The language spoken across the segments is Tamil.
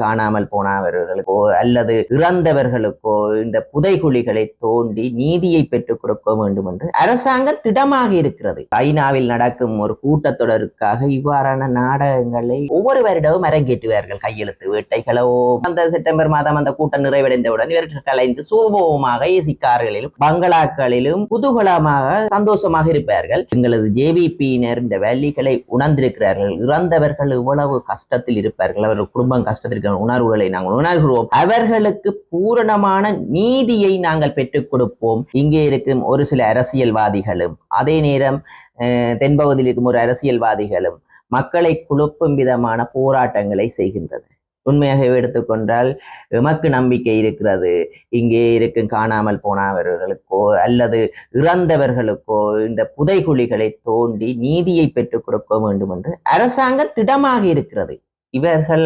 காணாமல் போனவர்களுக்கோ அல்லது இறந்தவர்களுக்கோ இந்த புதைகுழிகளை தோண்டி நீதியை பெற்றுக் கொடுக்க வேண்டும் என்று அரசாங்கம் திடமாக இருக்கிறது. ஐநாவில் நடக்கும் ஒரு கூட்டத்தொடருக்காக இவ்வாறான நாடகங்களை ஒவ்வொரு வருடமும் அரங்கேற்றுவார்கள். கையெழுத்து வேட்டைகளோ அந்த செப்டம்பர் மாதம் அந்த கூட்டம் நிறைவடைந்தவுடன் இவர்கள் கலைந்து சூபமாக இசிக்கார்களிலும் பங்களாக்களிலும் குதூகலமாக சந்தோஷமாக இருப்பார்கள். எங்களது ஜேவிபியினர் இந்த வேலிகளை உணர்ந்திருக்கிறார்கள். இறந்தவர்கள் இவ்வளவு கஷ்டத்தில் இருப்பார்கள். அவர்கள் குடும்பம் கஷ்டத்தில் உணர்வுகளை நாங்கள் உணர்கிறோம். அவர்களுக்கு பூரணமான நீதியை நாங்கள் பெற்றுக் கொடுப்போம். இங்கே இருக்கும் ஒரு சில அரசியல்வாதிகளும் அதே நேரம் தென்பகுதியில் இருக்கும் ஒரு அரசியல்வாதிகளும் மக்களை குழப்பும் விதமான போராட்டங்களை செய்கின்றது. உண்மையாக எடுத்துக்கொண்டால் எமக்கு நம்பிக்கை இருக்கிறது. இங்கே இருக்கும் காணாமல் போனவர்களுக்கோ அல்லது இறந்தவர்களுக்கோ இந்த புதைகுழிகளை தோண்டி நீதியை பெற்றுக் கொடுக்க வேண்டும் என்று அரசாங்கம் திடமாக இருக்கிறது. இவர்கள்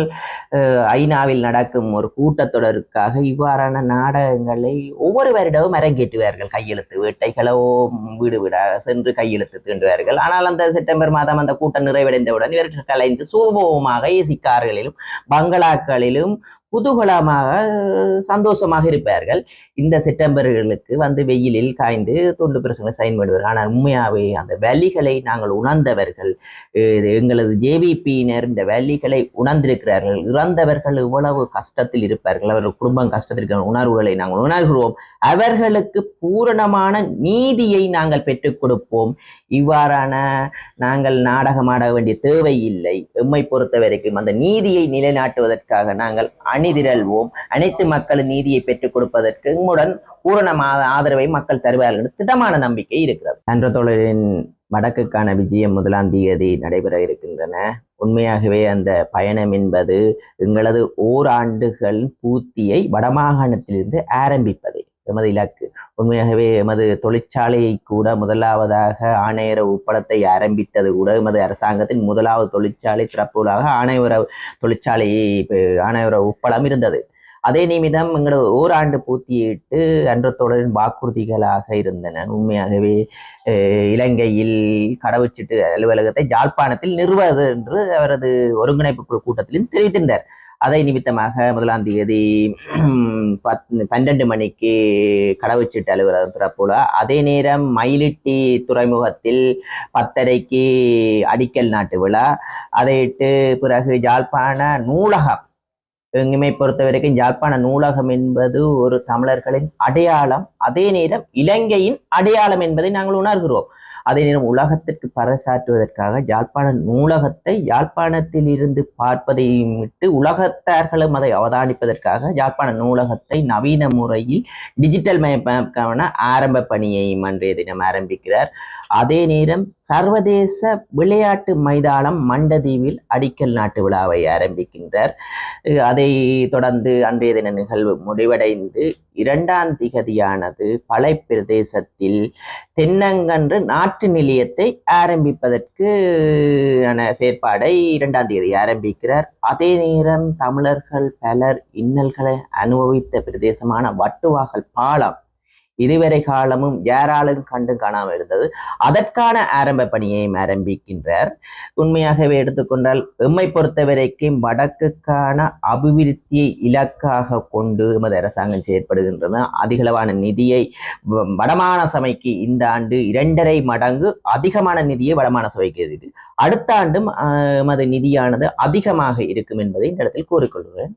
ஐநாவில் நடக்கும் ஒரு கூட்டத்தொடருக்காக இவ்வாறான நாடகங்களை ஒவ்வொரு வருடமும் அரங்கேற்றுவார்கள். கையெழுத்து வேட்டைகளோ வீடு வீடாக சென்று கையெழுத்து தீண்டுவார்கள். ஆனால் அந்த செப்டம்பர் மாதம் அந்த கூட்டம் நிறைவடைந்தவுடன் இவர்கள் கலைந்து சுபமாக இசிக்கார்களிலும் பங்களாக்களிலும் குதூகலமாக சந்தோஷமாக இருப்பார்கள். இந்த செப்டம்பர்களுக்கு வந்து வெயிலில் காய்ந்து தொண்டு பிரசங்களை சைன் பண்ணுவார்கள். ஆனால் உண்மையாகவே அந்த வலிகளை நாங்கள் உணர்ந்தவர்கள் இது எங்களது ஜேவிபியினர் இந்த வலிகளை உணர்ந்திருக்கிறார்கள். இறந்தவர்கள் இவ்வளவு கஷ்டத்தில் இருப்பார்கள். அவர்கள் குடும்பம் கஷ்டத்தில் இருக்கிற உணர்வுகளை நாங்கள் உணர்கிறோம். அவர்களுக்கு பூரணமான நீதியை நாங்கள் பெற்றுக் கொடுப்போம். இவ்வாறான நாங்கள் நாடகமாட வேண்டிய தேவை இல்லை எம்மை பொறுத்த வரைக்கும் அந்த நீதியை நிலைநாட்டுவதற்காக நாங்கள் அணிதிரள்வோம். அனைத்து மக்களின் நீதியை பெற்றுக் கொடுப்பதற்கு எம்முடன் பூரணமான ஆதரவை மக்கள் தருவார்கள். என்று திட்டமான நம்பிக்கை இருக்கிறது. அன்ற தொடரின் வடக்குக்கான விஜயம் முதலாம் தேதி நடைபெற இருக்கின்றன. உண்மையாகவே அந்த பயணம் என்பது எங்களது ஓராண்டுகள் பூர்த்தியை வடமாகாணத்திலிருந்து ஆரம்பிப்பது. எமது இலக்கு. உண்மையாகவே எமது தொழிற்சாலையை கூட முதலாவதாக ஆணையர உப்பளத்தை ஆரம்பித்தது கூட எமது அரசாங்கத்தின் முதலாவது தொழிற்சாலை திறப்புகளாக ஆணையர தொழிற்சாலையை ஆணையர உப்பளம் இருந்தது. அதே நிமிடம் எங்களோட ஓராண்டு பூர்த்தியிட்டு அன்ற தொடரின் வாக்குறுதிகளாக இருந்தன. உண்மையாகவே இலங்கையில் கடவுச்சீட்டு அலுவலகத்தை ஜாழ்ப்பாணத்தில் நிறுவது என்று அவரது ஒருங்கிணைப்பு குழு கூட்டத்திலும் தெரிவித்திருந்தார். அதை நிமித்தமாக முதலாம் தேதி பத் பன்னெண்டு மணிக்கு கடவுச்சீட்டு அலுவலகம் திறப்புல அதே நேரம் மயிலிட்டி துறைமுகத்தில் பத்தரைக்கு அடிக்கல் நாட்டு விழா. அதையிட்டு பிறகு யாழ்ப்பாண நூலகம். எங்குமே பொறுத்த வரைக்கும் யாழ்ப்பாண நூலகம் என்பது ஒரு தமிழர்களின் அடையாளம். அதே நேரம் இலங்கையின் அடையாளம் என்பதை நாங்கள் உணர்கிறோம். அதே நேரம் உலகத்திற்கு பறைசாற்றுவதற்காக யாழ்ப்பாண நூலகத்தை யாழ்ப்பாணத்தில் இருந்து பார்ப்பதையும் விட்டு உலகத்தார்களும் அதை அவதானிப்பதற்காக யாழ்ப்பாண நூலகத்தை நவீன முறையில் டிஜிட்டல் மயமாக்கான ஆரம்ப பணியையும் அன்றைய தினம் ஆரம்பிக்கிறார். அதே நேரம் சர்வதேச விளையாட்டு மைதானம் மண்டதீவில் அடிக்கல் நாட்டு விழாவை ஆரம்பிக்கின்றார். அதை தொடர்ந்து அன்றைய தின நிகழ்வு முடிவடைந்து இரண்டாம் திகதியான ஆனது பளை பிரதேசத்தில் தென்னங்கன்று நாட்டு நிலையத்தை ஆரம்பிப்பதற்கு ஆன செயற்பாடை இரண்டாம் தேதி ஆரம்பிக்கிறார். அதே நேரம் தமிழர்கள் பலர் இன்னல்களை அனுபவித்த பிரதேசமான வட்டுவாகல் பாலம் இதுவரை காலமும் யாராலும் கண்டு காணாமல் இருந்தது. அதற்கான ஆரம்ப பணியையும் ஆரம்பிக்கின்றார். உண்மையாகவே எடுத்துக்கொண்டால் எம்மை பொறுத்தவரைக்கும் வடக்குக்கான அபிவிருத்தியை இலக்காக கொண்டு எமது அரசாங்கம் செயற்படுகின்றன. அதிகளவான நிதியை வ- வடமான சபைக்கு இந்த ஆண்டு இரண்டரை மடங்கு அதிகமான நிதியை வடமான சபைக்கு எதிர்த்து அடுத்த ஆண்டும் எமது நிதியானது அதிகமாக இருக்கும் என்பதை இந்த இடத்தில் கூறிக்கொள்கிறேன்.